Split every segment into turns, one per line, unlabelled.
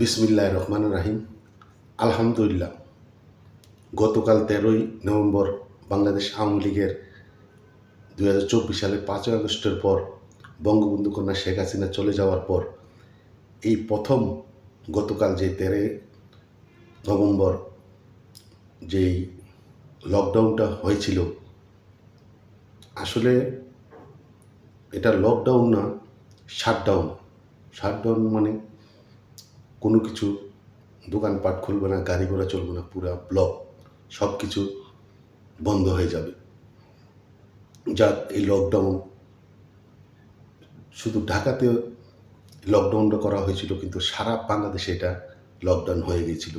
বিসমিল্লাহ রহমান রাহিম। আলহামদুলিল্লাহ, গতকাল তেরোই নভেম্বর বাংলাদেশ আওয়ামী লীগের দু সালের পাঁচই আগস্টের পর বঙ্গবন্ধু কন্যা শেখ হাসিনা চলে যাওয়ার পর এই প্রথম গতকাল যে তেরোই নভেম্বর যেই লকডাউনটা হয়েছিল, আসলে এটা লকডাউন না শাটডাউন শাটডাউন মানে কোনো কিছু দোকানপাট খুলবে না, গাড়ি ঘোড়া চলবে না, পুরা ব্লক সব কিছু বন্ধ হয়ে যাবে। যা এই লকডাউন শুধু ঢাকাতে লকডাউনটা করা হয়েছিল, কিন্তু সারা বাংলাদেশে এটা লকডাউন হয়ে গিয়েছিল।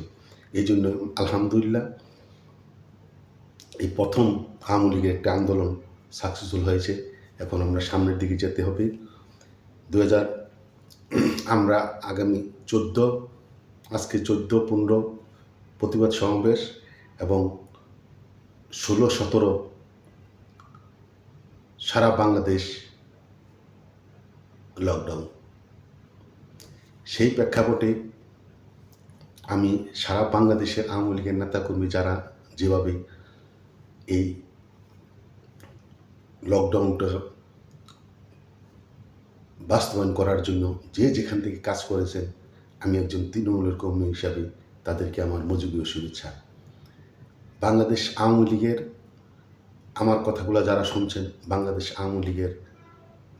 এই জন্য আলহামদুলিল্লাহ এই প্রথম আওয়ামী লীগের একটা আন্দোলন সাকসেসফুল হয়েছে। এখন আমরা সামনের দিকে যেতে হবে। দু হাজার আমরা আগামী চোদ্দ, আজকে চোদ্দ, পনেরো প্রতিবাদ সমাবেশ এবং ষোলো, সতেরো সারা বাংলাদেশ লকডাউন। সেই প্রেক্ষাপটে আমি সারা বাংলাদেশের আওয়ামী লীগের নেতাকর্মী যারা যেভাবে এই লকডাউনটা বাস্তবায়ন করার জন্য যে যেখান থেকে কাজ করেছেন, আমি একজন তৃণমূলের কর্মী হিসাবে তাদেরকে আমার মজুবীয় শুভেচ্ছা। বাংলাদেশ আওয়ামী লীগের, আমার কথাগুলো যারা শুনছেন, বাংলাদেশ আওয়ামী লীগের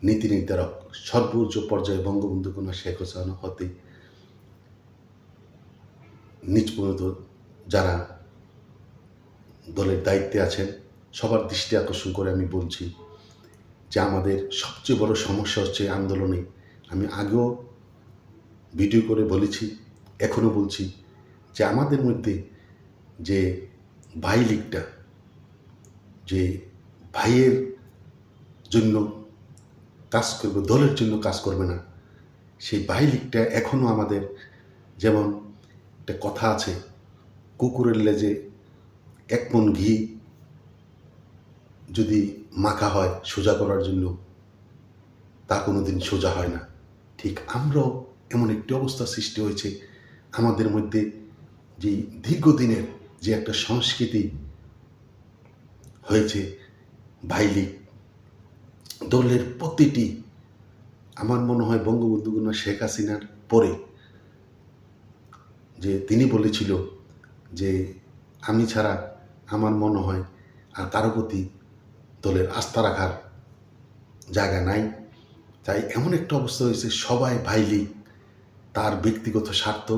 নীতি নির্ধারক, সর্বোচ্চ পর্যায়ে বঙ্গবন্ধু কন্যা শেখ হাসিনা হতে নিজ পর্যন্ত যারা দলের দায়িত্বে আছেন, সবার দৃষ্টি আকর্ষণ করে আমি বলছি যে আমাদের সবচেয়ে বড় সমস্যা হচ্ছে আন্দোলনে। আমি আগেও ভিডিও করে বলেছি এখনও বলছি যে আমাদের মধ্যে যে ভাই লিগটা, যে ভাইয়ের জন্য কাজ করবে, দলের জন্য কাজ করবে না, সেই ভাই লিগটা এখনও আমাদের যেমন একটা কথা আছে, কুকুরের লেজে এক মন ঘি যদি মাখা হয় সোজা করার জন্য, তা কোনো দিন সোজা হয় না। ঠিক আমরাও এমন একটি অবস্থা সৃষ্টি হয়েছে আমাদের মধ্যে যে দীর্ঘদিনের যে একটা সংস্কৃতি হয়েছে ভাইলি। দলের প্রতিটি, আমার মনে হয় বঙ্গবন্ধু কন্যা শেখ হাসিনার পরে যে তিনি বলেছিল যে, আমি ছাড়া আমার মনে হয় আর কারও প্রতি দলের আস্থা রাখার জায়গা নাই। তাই এমন একটা অবস্থা হয়েছে, সবাই ভাইলি তার ব্যক্তিগত স্বার্থ,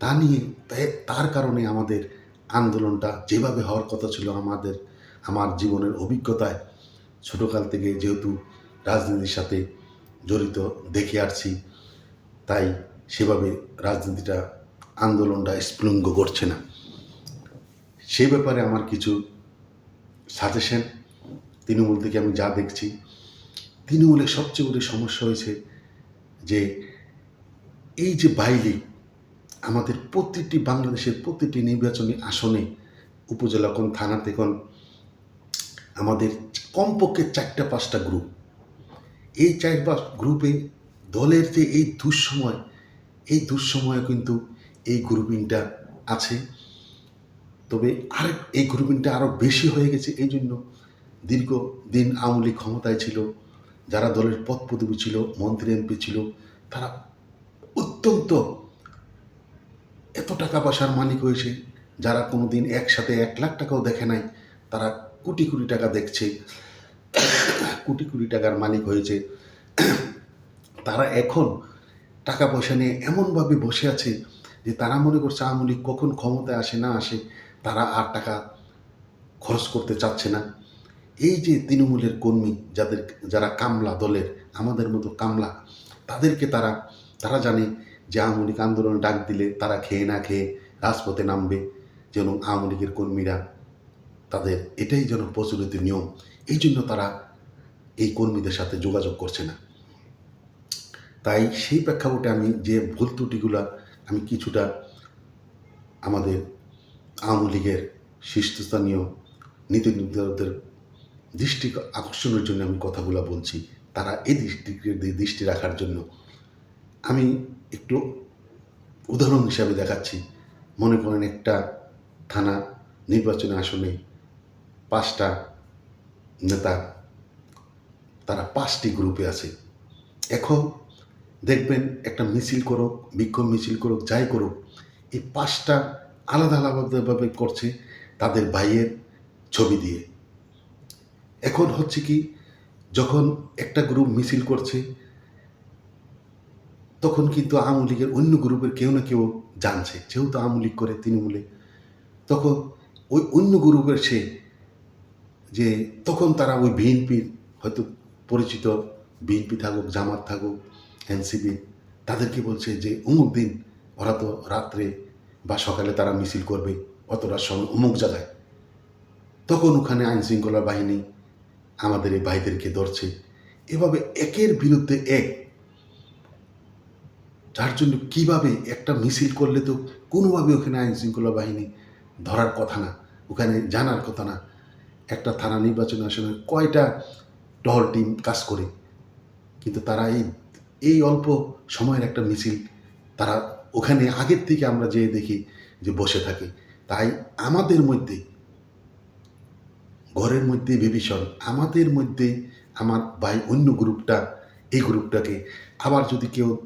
তা নিয়ে তার কারণে আমাদের আন্দোলনটা যেভাবে হওয়ার কথা ছিল আমাদের, আমার জীবনের অভিজ্ঞতায়, ছোটোকাল থেকে যেহেতু রাজনীতির সাথে জড়িত দেখে আসছি, তাই সেভাবে রাজনীতিটা, আন্দোলনটা স্ফুলিঙ্গ করছে না। সে ব্যাপারে আমার কিছু সাজেশন তৃণমূল থেকে আমি যা দেখছি, তৃণমূলের সবচেয়ে বড় সমস্যা হয়েছে যে এই যে বাইলি আমাদের প্রতিটি বাংলাদেশের প্রতিটি নির্বাচনী আসনে, উপজেলা কোন, থানাতে কোন, আমাদের কমপক্ষে চারটা, পাঁচটা গ্রুপ এই চার, পাঁচ গ্রুপে দলের যে এই দুঃসময়, এই দুঃসময়ে কিন্তু এই গ্রুপিংটা আছে। তবে আর এই গ্রুপিংটা আরও বেশি হয়ে গেছে এই জন্য দীর্ঘদিন আওয়ামী ক্ষমতায় ছিল, যারা দলের পদ পদবী ছিল, মন্ত্রী, এমপি ছিল, তারা অত্যন্ত এত টাকা পয়সার মালিক হয়েছে, যারা কোনো দিন একসাথে এক লাখ টাকাও দেখে নাই, তারা কোটি কোটি টাকা দেখছে, কোটি কোটি টাকার মালিক হয়েছে। তারা এখন টাকা পয়সা নিয়ে এমনভাবে বসে আছে যে তারা মনে করছে আওয়ামী কখন ক্ষমতায় আসে না আসে, তারা আর টাকা খরচ করতে চাচ্ছে না। এই যে তৃণমূলের কর্মী যাদের, যারা কামলা দলের, আমাদের মতো কামলা, তাদেরকে তারা তারা জানে যে আওয়ামী লীগ আন্দোলনে ডাক দিলে তারা খেয়ে না খেয়ে রাজপথে নামবে, যেন আওয়ামী লীগের কর্মীরা তাদের এটাই যেন প্রচলিত নিয়ম। এই জন্য তারা এই কর্মীদের সাথে যোগাযোগ করছে না। তাই সেই প্রেক্ষাপটে আমি যে ভুল ত্রুটিগুলা, আমি কিছুটা আমাদের আওয়ামী লীগের শীর্ষস্থানীয় নীতি নির্ধারকদের দৃষ্টি আকর্ষণের জন্য আমি কথাগুলো বলছি, তারা এই দৃষ্টিকে দৃষ্টি রাখার জন্য। আমি একটু উদাহরণ হিসাবে দেখাচ্ছি। মনে করেন একটা থানা নির্বাচনী আসনে পাঁচটা নেতা, তারা পাঁচটি গ্রুপে আছে। এখন দেখবেন একটা মিছিল করুক বিক্ষোভ মিছিল করুক, যাই করুক, এই পাঁচটা আলাদা আলাদাভাবে করছে তাদের ভাইয়ের ছবি দিয়ে। এখন হচ্ছে কি, যখন একটা গ্রুপ মিছিল করছে, তখন কিন্তু আওয়ামী লীগের অন্য গ্রুপের কেউ না কেউ জানছে। যেহেতু আওয়ামী লীগ করে তৃণমূলে, তখন ওই অন্য গ্রুপের সে যে, তখন তারা ওই বিএনপির হয়তো পরিচিত, বিএনপি থাকুক, জামাত থাকুক, এনসিপি, তাদেরকে বলছে যে, অমুক দিন ওরা তো রাত্রে বা সকালে তারা মিছিল করবে, অতটা সময় অমুক জায়গায়। তখন ওখানে আইন শৃঙ্খলা বাহিনী আমাদের এই ভাইদেরকে ধরছে। এভাবে একের বিরুদ্ধে এক। যার জন্য কীভাবে একটা মিছিল করলে তো কোনোভাবে ওখানে আইন শৃঙ্খলা বাহিনী ধরার কথা না, ওখানে জানার কথা না। একটা থানা নির্বাচন আসনে কয়টা টহল টিম কাজ করে। কিন্তু তারা এই এই অল্প সময়ের একটা মিছিল, তারা ওখানে আগের থেকে আমরা যেয়ে দেখি যে বসে থাকে। তাই আমাদের মধ্যে ঘরের মধ্যে বিভীষণ, আমাদের মধ্যে আমার ভাই অন্য গ্রুপটা, এই গ্রুপটাকে। আবার যদি কেউ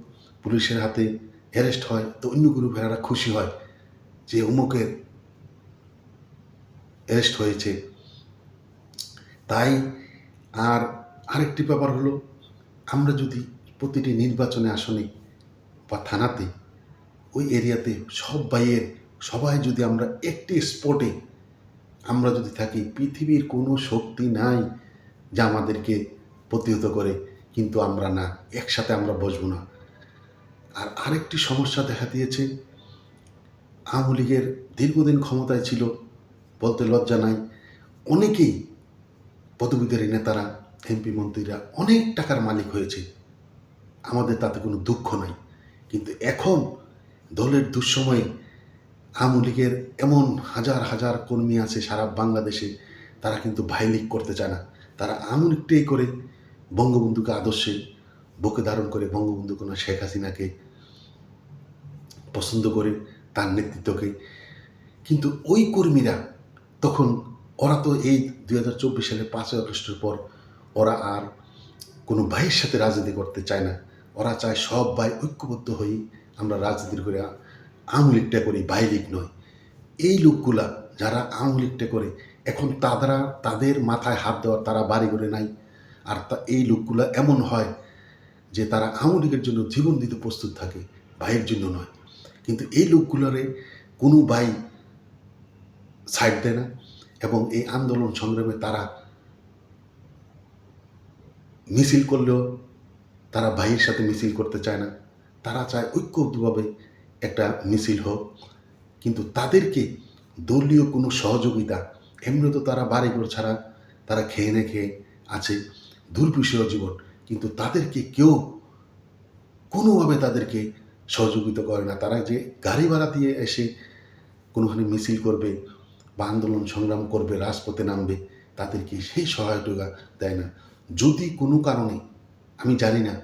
পুলিশের হাতে অ্যারেস্ট হয়, তো অন্য গ্রুপেরা খুশি হয় যে অমুকের অ্যারেস্ট হয়েছে। তাই আর আরেকটি ব্যাপার হলো, আমরা যদি প্রতিটি নির্বাচনে আসনে বা থানাতে, ওই এরিয়াতে সব ভাইয়ের, সবাই যদি আমরা একটি স্পটে আমরা যদি থাকি, পৃথিবীর কোনো শক্তি নাই যা আমাদেরকে প্রতিহত করে, কিন্তু আমরা না, একসাথে আমরা বসবো না। আর আরেকটি সমস্যা দেখা দিয়েছে, আওয়ামী লীগের দীর্ঘদিন ক্ষমতায় ছিল বলতে লজ্জা নাই, অনেকেই পদবীধারী নেতারা, এমপি মন্ত্রীরা অনেক টাকার মালিক হয়েছে, আমাদের তাতে কোনো দুঃখ নাই। কিন্তু এখন দলের দুঃসময়ে আওয়ামী লীগের এমন হাজার হাজার কর্মী আছে সারা বাংলাদেশে, তারা কিন্তু ভাই লীগ করতে চায় না। তারা আওয়ামী লীগটাই করে বঙ্গবন্ধুকে আদর্শে বুকে ধারণ করে বঙ্গবন্ধু কোনো শেখ হাসিনাকে পছন্দ করে, তার নেতৃত্বকে। কিন্তু ওই কর্মীরা তখন, ওরা তো এই দুই হাজার চব্বিশ সালে পাঁচই আগস্টের পর ওরা আর কোনো ভাইয়ের সাথে রাজনীতি করতে চায় না। ওরা চায় সব ভাই ঐক্যবদ্ধ হয়ে আমরা রাজনীতির করে আওয়ামী লীগটা করি ভাই লীগ নয়। এই লোকগুলা যারা লীগটা করে, এখন তারা, তাদের মাথায় হাত দেওয়ার তারা বাড়ি করে নাই। আর তা, এই লোকগুলা এমন হয় যে তারা লীগের জন্য জীবন দিতে প্রস্তুত থাকে, ভাইয়ের জন্য নয়। কিন্তু এই লোকগুলোরে কোনো ভাই সাইড দেয় না এবং এই আন্দোলন সংগ্রামে তারা মিছিল করলেও তারা ভাইয়ের সাথে মিছিল করতে চায় না। তারা চায় ঐক্যবদ্ধভাবে একটা মিছিল হোক, কিন্তু তাদেরকে দলীয় কোনো সহযোগিতা, এমনি তো তারা বাড়িঘর ছাড়া তারা খেয়ে না খেয়ে আছে দুর্বিষহ জীবন, কিন্তু তাদেরকে কেউ কোনোভাবে তাদেরকে সহযোগিতা করে না। তারা যে গাড়ি ভাড়া দিয়ে এসে কোনোখানে মিছিল করবে বা আন্দোলন সংগ্রাম করবে, রাজপথে নামবে, তাদেরকে সেই সহায়তা দেয় না। যদি কোনো কারণে, আমি জানি না,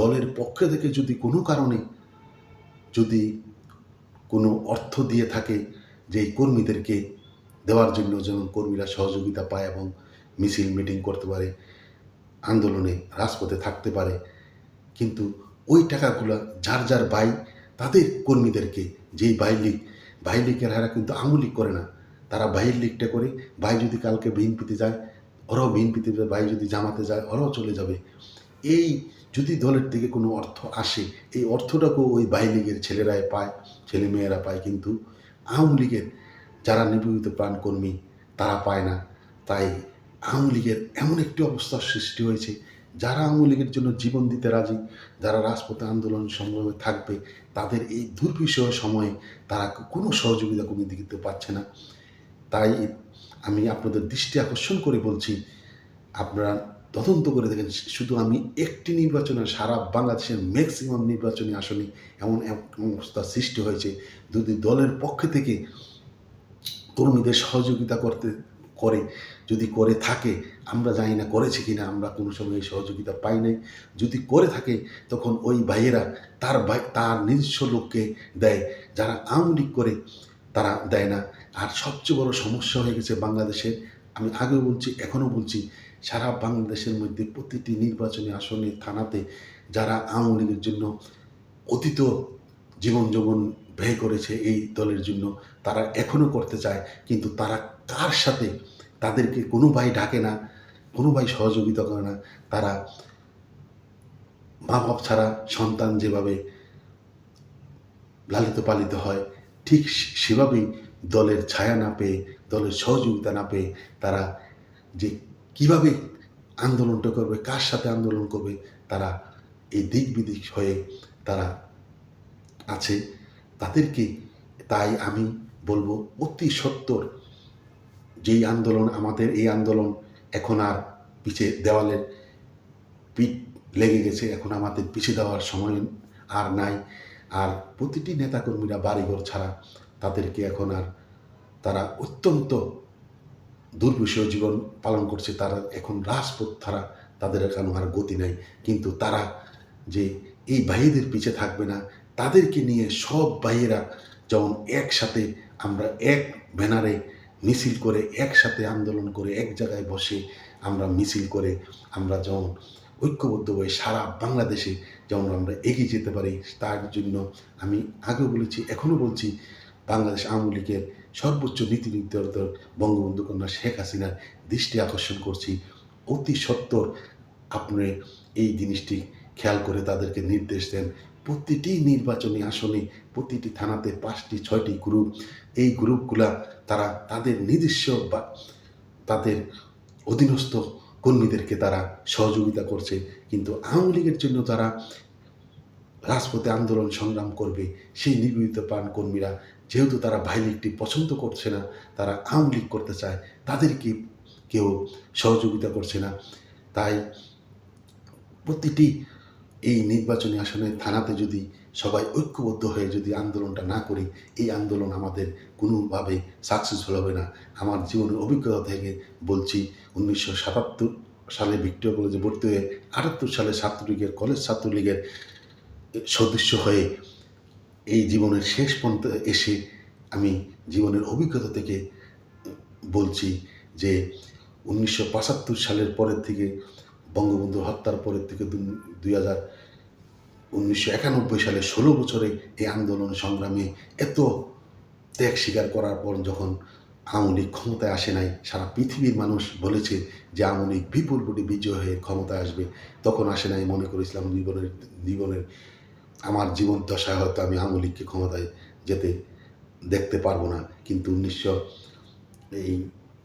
দলের পক্ষে থেকে যদি কোনো কারণে যদি কোনো অর্থ দিয়ে থাকে যে এই কর্মীদেরকে দেওয়ার জন্য যেমন কর্মীরা সহযোগিতা পায় এবং মিছিল, মিটিং করতে পারে, আন্দোলনে রাজপথে থাকতে পারে। কিন্তু ওই টাকাগুলো যার যার ভাই, তাদের কর্মীদেরকে যেই ভাই লীগ, ভাই লীগের হারা কিন্তু লীগ করে না। তারা ভাইয়ের লীগটা করে, ভাই যদি কালকে বিএনপিতে যায়, ওরাও বিএনপিতে যায়, ভাই যদি জামাতে যায়, ওরাও চলে যাবে। এই যদি দলের থেকে কোনো অর্থ আসে, এই অর্থটাকেও ওই ভাই লীগের ছেলেরাই পায় ছেলে মেয়েরা পায়, কিন্তু আওয়ামী লীগের যারা নিবেদিত প্রাণকর্মী, তারা পায় না। তাই আওয়ামী লীগের এমন একটি অবস্থার সৃষ্টি হয়েছে, যারা আওয়ামী লীগের জন্য জীবন দিতে রাজি, যারা রাজপথে আন্দোলন সংগ্রামে থাকবে, তাদের এই দুর্বিষহ সময়ে তারা কোনো সহযোগিতা কোনো দিতে পারছে না। তাই আমি আপনাদের দৃষ্টি আকর্ষণ করে বলছি, আপনারা তদন্ত করে দেখেন শুধু আমি একটি নির্বাচনে সারা বাংলাদেশের ম্যাক্সিমাম নির্বাচনী আসনে এমন এক অবস্থা সৃষ্টি হয়েছে যদি দলের পক্ষ থেকে কর্মীদের সহযোগিতা করতে, করে, যদি করে থাকে, আমরা জানি না করেছে কিনা, আমরা কোনো সময় সহযোগিতা পাই নাই। যদি করে থাকে, তখন ওই ভাইয়েরা তার ভাই, তার নিজস্ব লোককে দেয়, যারা আওয়ামী করে, তারা দেয় না। আর সবচেয়ে বড় সমস্যা হয়ে গেছে বাংলাদেশের, আমি আগেও বলছি, এখনও বলছি সারা বাংলাদেশের মধ্যে প্রতিটি নির্বাচনী আসনে, থানাতে যারা আওয়ামী লীগের জন্য অতীত জীবন যৌবন ব্যয় করেছে এই দলের জন্য তারা এখনও করতে চায়, কিন্তু তারা কার সাথে? তাদেরকে কোনো ভাই ডাকে না, কোনো ভাই সহযোগিতা করে না। তারা মা বাপ ছাড়া সন্তান যেভাবে লালিত পালিত হয়, ঠিক সেভাবেই দলের ছায়া না পেয়ে, দলের সহযোগিতা না পেয়ে তারা যে কীভাবে আন্দোলনটা করবে, কার সাথে আন্দোলন করবে, তারা এই দিক বিদিক হয়ে তারা আছে। তাদেরকে তাই আমি বলব, অতি সত্তর যেই আন্দোলন, আমাদের এই আন্দোলন এখন আর পিছে দেওয়ালের পিঠ লেগে গেছে, এখন আমাদের পিছিয়ে দেওয়ার সময় আর নাই। আর প্রতিটি নেতাকর্মীরা বাড়িঘর ছাড়া তাদেরকে এখন আর তারা অত্যন্ত দুর্বিষহ জীবন পালন করছে, তারা এখন রাজপথ ছাড়া তাদের এখন আর গতি নাই। কিন্তু তারা যে এই ভাইয়েদের পিছে থাকবে না, তাদেরকে নিয়ে সব ভাইয়েরা যেমন একসাথে আমরা এক ব্যানারে মিছিল করে, একসাথে আন্দোলন করে, এক জায়গায় বসে আমরা মিছিল করে, আমরা যেমন ঐক্যবদ্ধ হয়ে সারা বাংলাদেশে যেমন আমরা এগিয়ে যেতে পারি, তার জন্য আমি আগে বলেছি, এখনও বলছি, বাংলাদেশ আওয়ামী লীগের সর্বোচ্চ নীতি নির্ধারক বঙ্গবন্ধু কন্যা শেখ হাসিনার দৃষ্টি আকর্ষণ করছি। অতি সত্বর আপনি এই জিনিসটি খেয়াল করে তাদেরকে নির্দেশ দেন। প্রতিটি নির্বাচনী আসনে, প্রতিটি থানাতে পাঁচটি, ছয়টি গ্রুপ এই গ্রুপগুলা তারা তাদের নিজস্ব বা তাদের অধীনস্থ কর্মীদেরকে তারা সহযোগিতা করছে। কিন্তু আওয়ামী লীগের জন্য তারা রাজপথে আন্দোলন সংগ্রাম করবে সেই নিবেদিত প্রাণ কর্মীরা যেহেতু তারা ভাই লীগটি পছন্দ করছে না, তারা আওয়ামী লীগ করতে চায়, তাদেরকে কেউ সহযোগিতা করছে না। তাই প্রতিটি এই নির্বাচনী আসনে থানাতে যদি সবাই ঐক্যবদ্ধ হয়ে যদি আন্দোলনটা না করি, এই আন্দোলন আমাদের কোনোভাবে সাকসেসফুল হবে না। আমার জীবনের অভিজ্ঞতা থেকে বলছি, উনিশশো সাতাত্তর সালে ভিক্টোরিয়া কলেজে ভর্তি হয়ে আটাত্তর সালে ছাত্রলীগের, কলেজ ছাত্রলীগের সদস্য হয়ে এই জীবনের শেষ পর্যন্ত এসে আমি জীবনের অভিজ্ঞতা থেকে বলছি যে উনিশশো পঁচাত্তর সালের পরের থেকে বঙ্গবন্ধু হত্যার পরের থেকে দুই হাজার উনিশশো একানব্বই সালে ষোলো বছরে এই আন্দোলন সংগ্রামে এত ত্যাগ স্বীকার করার পর যখন আওয়ামী লীগ ক্ষমতায় আসে নাই, সারা পৃথিবীর মানুষ বলেছে যে আওয়ামী লীগ বিপুল কোটি বিজয় হয়ে ক্ষমতায় আসবে, তখন আসে নাই মনে করেছিলাম জীবনের জীবনের আমার জীবন দশায় হয়তো আমি লীগকে ক্ষমতায় যেতে দেখতে পারব না। কিন্তু উনিশশো এই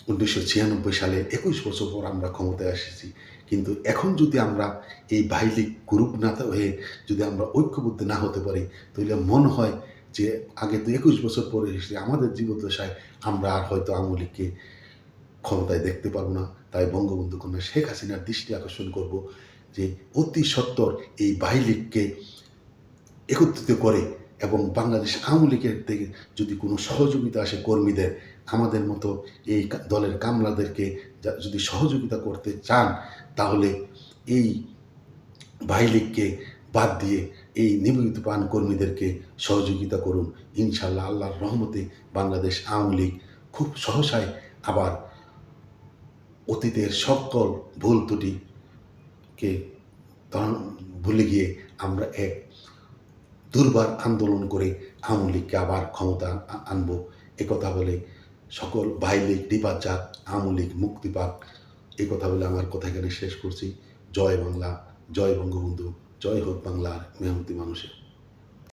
উনিশশো ছিয়ানব্বই সালে একুশ বছর পর আমরা ক্ষমতায় এসেছি। কিন্তু এখন যদি আমরা এই ভাইলিক গ্রুপ না হয়ে যদি আমরা ঐক্যবদ্ধ না হতে পারি, তাহলে মনে হয় যে আগে তো একুশ বছর পরে এসেছি, আমাদের জীবদশায় আমরা আর হয়তো লীগকে ক্ষমতায় দেখতে পারব না। তাই বঙ্গবন্ধু কন্যা শেখ হাসিনার দৃষ্টি আকর্ষণ করব যে অতি সত্বর এই ভাইলিগকে একত্রিত করে এবং বাংলাদেশ আওয়ামী লীগের থেকে যদি কোনো সহযোগিতা আসে কর্মীদের, আমাদের মতো এই দলের কামলাদেরকে যদি সহযোগিতা করতে চান, তাহলে এই ভাই লীগকে বাদ দিয়ে এই নিবেদিত পান কর্মীদেরকে সহযোগিতা করুন। ইনশাল্লাহ আল্লাহর রহমতে বাংলাদেশ আওয়ামী লীগ খুব সহসায় আবার অতীতের সকল ভুল ত্রুটিকে ভুলে গিয়ে আমরা এক দুর্বার আন্দোলন করে আওয়ামী লীগকে আবার ক্ষমতা আনব। একথা বলে সকল ভাই লীগ ডিপার যাক আওয়ামী লীগ মুক্তি পাক কথা বলে আমার কথা এখানে শেষ করছি। জয় বাংলা, জয় বঙ্গবন্ধু, জয় হোক বাংলার মেহনতি মানুষের।